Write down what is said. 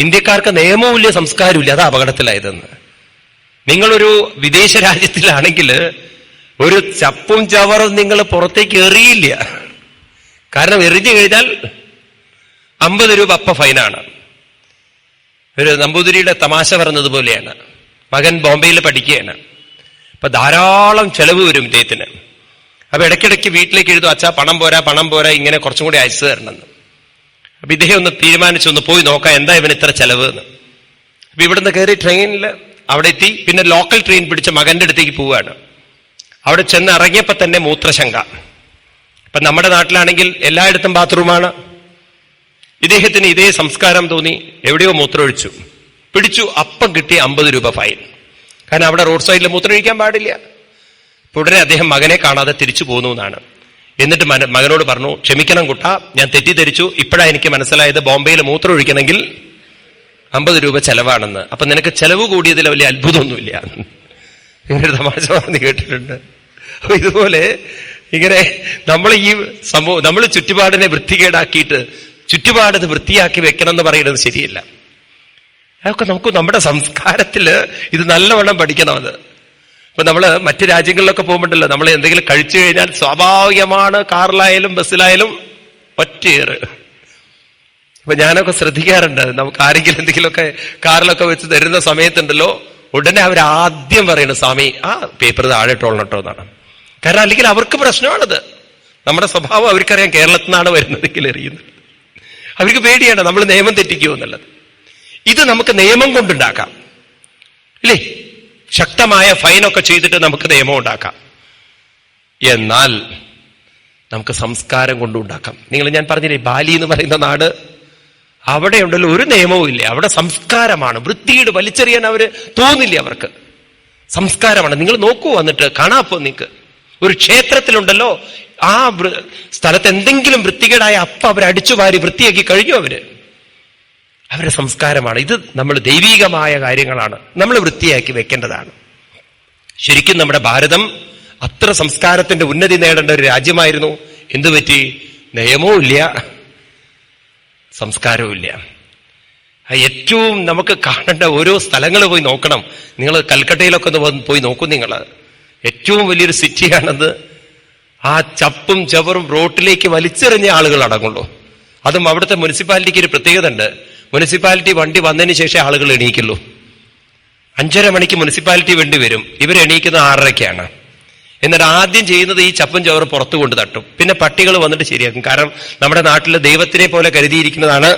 ഇന്ത്യക്കാർക്ക് നിയമവുമില്ല സംസ്കാരമില്ല അത് അപകടത്തിലായതെന്ന്. നിങ്ങളൊരു വിദേശ രാജ്യത്തിലാണെങ്കിൽ ഒരു ചപ്പും ചവറും നിങ്ങൾ പുറത്തേക്ക് എറിയില്ല. കാരണം എറിഞ്ഞു കഴിഞ്ഞാൽ അമ്പത് രൂപ അപ്പ ഫൈനാണ്. ഒരു നമ്പൂതിരിയുടെ തമാശ പറഞ്ഞതുപോലെയാണ് മകൻ ബോംബെയിൽ പഠിക്കുകയാണ്. അപ്പൊ ധാരാളം ചെലവ് വരും ഇദ്ദേഹത്തിന്. അപ്പൊ ഇടയ്ക്കിടയ്ക്ക് വീട്ടിലേക്ക് എഴുതും അച്ഛാ പണം പോരാ പണം പോരാ ഇങ്ങനെ കുറച്ചും കൂടി അയച്ചു തരണമെന്ന്. അപ്പൊ ഇദ്ദേഹം ഒന്ന് തീരുമാനിച്ചു ഒന്ന് പോയി നോക്കാം എന്താ ഇവൻ ഇത്ര ചെലവ് എന്ന്. അപ്പൊ ഇവിടുന്ന് കയറി ട്രെയിനിൽ അവിടെ എത്തി പിന്നെ ലോക്കൽ ട്രെയിൻ പിടിച്ച് മകന്റെ അടുത്തേക്ക് പോവുകയാണ്. അവിടെ ചെന്ന് ഇറങ്ങിയപ്പോ തന്നെ മൂത്രശങ്ക. ഇപ്പൊ നമ്മുടെ നാട്ടിലാണെങ്കിൽ എല്ലായിടത്തും ബാത്റൂമാണ്. ഇദ്ദേഹത്തിന് ഇതേ സംസ്കാരം തോന്നി എവിടെയോ മൂത്രമൊഴിച്ചു. പിടിച്ചു അപ്പം കിട്ടി അമ്പത് രൂപ ഫൈൻ. കാരണം അവിടെ റോഡ് സൈഡിൽ മൂത്രമൊഴിക്കാൻ പാടില്ല. അപ്പൊ ഉടനെ അദ്ദേഹം മകനെ കാണാതെ തിരിച്ചു പോന്നു എന്നാണ്. എന്നിട്ട് മകനോട് പറഞ്ഞു ക്ഷമിക്കണം കുട്ട ഞാൻ തെറ്റിദ്ധരിച്ചു. ഇപ്പോഴാ എനിക്ക് മനസ്സിലായത് ബോംബെയിൽ മൂത്രം ഒഴിക്കണമെങ്കിൽ അമ്പത് രൂപ ചെലവാണെന്ന്. അപ്പൊ നിനക്ക് ചെലവ് കൂടിയതിൽ വലിയ അത്ഭുതമൊന്നുമില്ല. ഇങ്ങനെ തമാശ പറഞ്ഞ് കേട്ടിട്ടുണ്ട്. അപ്പൊ ഇതുപോലെ ഇങ്ങനെ നമ്മൾ ഈ സംഭവം നമ്മൾ ചുറ്റുപാടിനെ വൃത്തികേടാക്കിയിട്ട് ചുറ്റുപാടിന് വൃത്തിയാക്കി വെക്കണം എന്ന് പറയുന്നത് ശരിയല്ല. അതൊക്കെ നമുക്ക് നമ്മുടെ സംസ്കാരത്തിൽ ഇത് നല്ലവണ്ണം പഠിക്കണം അത്. ഇപ്പൊ നമ്മൾ മറ്റു രാജ്യങ്ങളിലൊക്കെ പോകുമ്പോണ്ടല്ലോ നമ്മൾ എന്തെങ്കിലും കഴിച്ചു കഴിഞ്ഞാൽ സ്വാഭാവികമാണ് കാറിലായാലും ബസ്സിലായാലും ഒറ്റയേറ് അപ്പൊ ഞാനൊക്കെ ശ്രദ്ധിക്കാറുണ്ട് നമുക്ക് ആരെങ്കിലും എന്തെങ്കിലുമൊക്കെ കാറിലൊക്കെ വെച്ച് തരുന്ന സമയത്തുണ്ടല്ലോ ഉടനെ അവർ ആദ്യം പറയുന്നത് സ്വാമി ആ പേപ്പർ താഴെ ഇട്ടോളണം എന്നാണ്. കാരണം അല്ലെങ്കിൽ അവർക്ക് പ്രശ്നമാണത്. നമ്മുടെ സ്വഭാവം അവർക്കറിയാം കേരളത്തിൽ നിന്നാണ് വരുന്നതെങ്കിൽ എറിയുന്നത്. അവർക്ക് പേടിയാണ് നമ്മൾ നിയമം തെറ്റിക്കുമോ എന്നുള്ളത്. ഇത് നമുക്ക് നിയമം കൊണ്ടുണ്ടാക്കാം. ഇല്ലേ? ശക്തമായ ഫൈനൊക്കെ ചെയ്തിട്ട് നമുക്ക് നിയമം ഉണ്ടാക്കാം. എന്നാൽ നമുക്ക് സംസ്കാരം കൊണ്ടുണ്ടാക്കാം നിങ്ങൾ ഞാൻ പറഞ്ഞില്ലേ ബാലി എന്ന് പറയുന്ന നാട് അവിടെ ഉണ്ടല്ലോ ഒരു നിയമവും ഇല്ല. അവിടെ സംസ്കാരമാണ്. വൃത്തിയുടെ വലിച്ചെറിയാൻ അവർ തോന്നില്ല അവർക്ക്? സംസ്കാരമാണ്. നിങ്ങൾ നോക്കൂ വന്നിട്ട് കാണാപ്പോ നിങ്ങൾക്ക്. ഒരു ക്ഷേത്രത്തിലുണ്ടല്ലോ ആ സ്ഥലത്ത് എന്തെങ്കിലും വൃത്തികേടായ അപ്പ അവർ അടിച്ചു വാരി വൃത്തിയാക്കി കഴിഞ്ഞു അവർ. അവരുടെ സംസ്കാരമാണ്. ഇത് നമ്മൾ ദൈവീകമായ കാര്യങ്ങളാണ്. നമ്മൾ വൃത്തിയാക്കി വെക്കേണ്ടതാണ്. ശരിക്കും നമ്മുടെ ഭാരതം അത്ര സംസ്കാരത്തിന്റെ ഉന്നതി നേടേണ്ട ഒരു രാജ്യമായിരുന്നു. എന്തു പറ്റി? നിയമവും ഇല്ല. സംസ്കാരവും ഇല്ല. ഏറ്റവും നമുക്ക് കാണേണ്ട ഓരോ സ്ഥലങ്ങൾ പോയി നോക്കണം. നിങ്ങൾ കൽക്കട്ടയിലൊക്കെ ഒന്ന് പോയി നോക്കും നിങ്ങൾ. ഏറ്റവും വലിയൊരു സിറ്റിയാണത്. ആ ചപ്പും ചവറും റോട്ടിലേക്ക് വലിച്ചെറിഞ്ഞ ആളുകൾ അടങ്ങുള്ളൂ. അതും അവിടുത്തെ മുനിസിപ്പാലിറ്റിക്ക് ഒരു പ്രത്യേകത ഉണ്ട് മുനിസിപ്പാലിറ്റി വണ്ടി വന്നതിന് ശേഷം ആളുകൾ എണീക്കുള്ളൂ. അഞ്ചര മണിക്ക് മുനിസിപ്പാലിറ്റി വണ്ടി വരും. ഇവർ എണീക്കുന്നത് ആറരയ്ക്കാണ് എന്നിട്ട് ആദ്യം ചെയ്യുന്നത് ഈ ചപ്പും ചവറ് പുറത്തു കൊണ്ട് തട്ടും. പിന്നെ പട്ടികൾ വന്നിട്ട് ശരിയാക്കും. കാരണം നമ്മുടെ നാട്ടിൽ ദൈവത്തിനെ പോലെ കരുതിയിരിക്കുന്നതാണ്